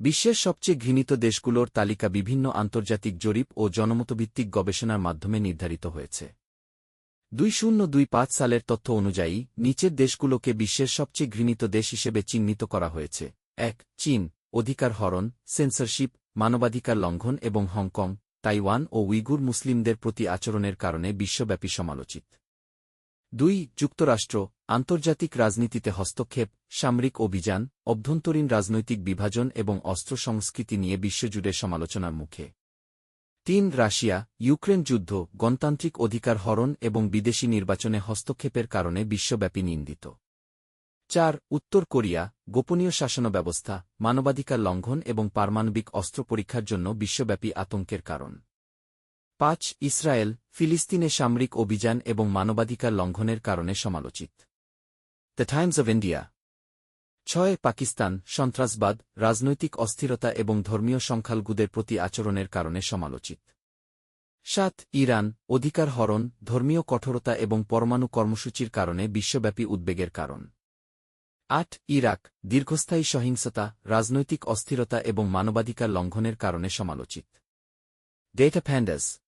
বিশ্বের সবচেয়ে ঘৃণিত দেশগুলোর তালিকা বিভিন্ন আন্তর্জাতিক জরিপ ও জনমতভিত্তিক গবেষণার মাধ্যমে নির্ধারিত হয়েছে। দুই শূন্য দুই পাঁচ সালের তথ্য অনুযায়ী, নিচের দেশগুলোকে বিশ্বের সবচেয়ে ঘৃণিত দেশ হিসেবে চিহ্নিত করা হয়েছে। এক, চীন, অধিকার হরণ সেন্সরশিপ মানবাধিকার লঙ্ঘন এবং হংকং, তাইওয়ান ও উইগুর মুসলিমদের প্রতি আচরণের কারণে বিশ্বব্যাপী সমালোচিত। দুই, যুক্তরাষ্ট্র, আন্তর্জাতিক রাজনীতিতে হস্তক্ষেপ, সামরিক অভিযান, অভ্যন্তরীণ রাজনৈতিক বিভাজন এবং অস্ত্র সংস্কৃতি নিয়ে বিশ্বজুড়ে সমালোচনার মুখে। তিন, রাশিয়া, ইউক্রেন যুদ্ধ, গণতান্ত্রিক অধিকার হরণ এবং বিদেশি নির্বাচনে হস্তক্ষেপের কারণে বিশ্বব্যাপী নিন্দিত। চার, উত্তর কোরিয়া, গোপনীয় শাসন ব্যবস্থা মানবাধিকার লঙ্ঘন এবং পারমাণবিক অস্ত্র পরীক্ষার জন্য বিশ্বব্যাপী আতঙ্কের কারণ। পাঁচ, ইসরায়েল ফিলিস্তিনে সামরিক অভিযান এবং মানবাধিকার লঙ্ঘনের কারণে সমালোচিত। The Times of India. ছয়, পাকিস্তান, সন্ত্রাসবাদ, রাজনৈতিক অস্থিরতা এবং ধর্মীয় সংখ্যালঘুদের প্রতি আচরণের কারণে সমালোচিত। সাত, ইরান, অধিকার হরণ, ধর্মীয় কঠোরতা এবং পরমাণু কর্মসূচির কারণে বিশ্বব্যাপী উদ্বেগের কারণ। আট, ইরাক, দীর্ঘস্থায়ী সহিংসতা, রাজনৈতিক অস্থিরতা এবং মানবাধিকার লঙ্ঘনের কারণে সমালোচিত। ডেটা ফ্যান্ডাস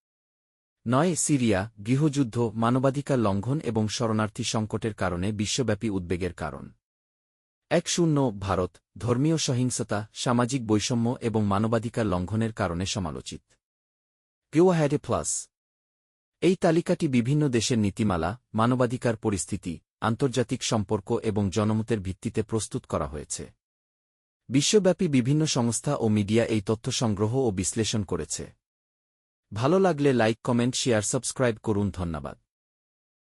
নয়, সিরিয়া, গৃহযুদ্ধ, মানবাধিকার লঙ্ঘন এবং শরণার্থী সংকটের কারণে বিশ্বব্যাপী উদ্বেগের কারণ। এক শূন্য, ভারত, ধর্মীয় সহিংসতা, সামাজিক বৈষম্য এবং মানবাধিকার লঙ্ঘনের কারণে সমালোচিত। গেওয়াহ্যাডে প্লাস এই তালিকাটি বিভিন্ন দেশের নীতিমালা, মানবাধিকার পরিস্থিতি, আন্তর্জাতিক সম্পর্ক এবং জনমতের ভিত্তিতে প্রস্তুত করা হয়েছে। বিশ্বব্যাপী বিভিন্ন সংস্থা ও মিডিয়া এই তথ্য সংগ্রহ ও বিশ্লেষণ করেছে। ভালো লাগলে লাইক কমেন্ট শেয়ার সাবস্ক্রাইব করুন ধন্যবাদ।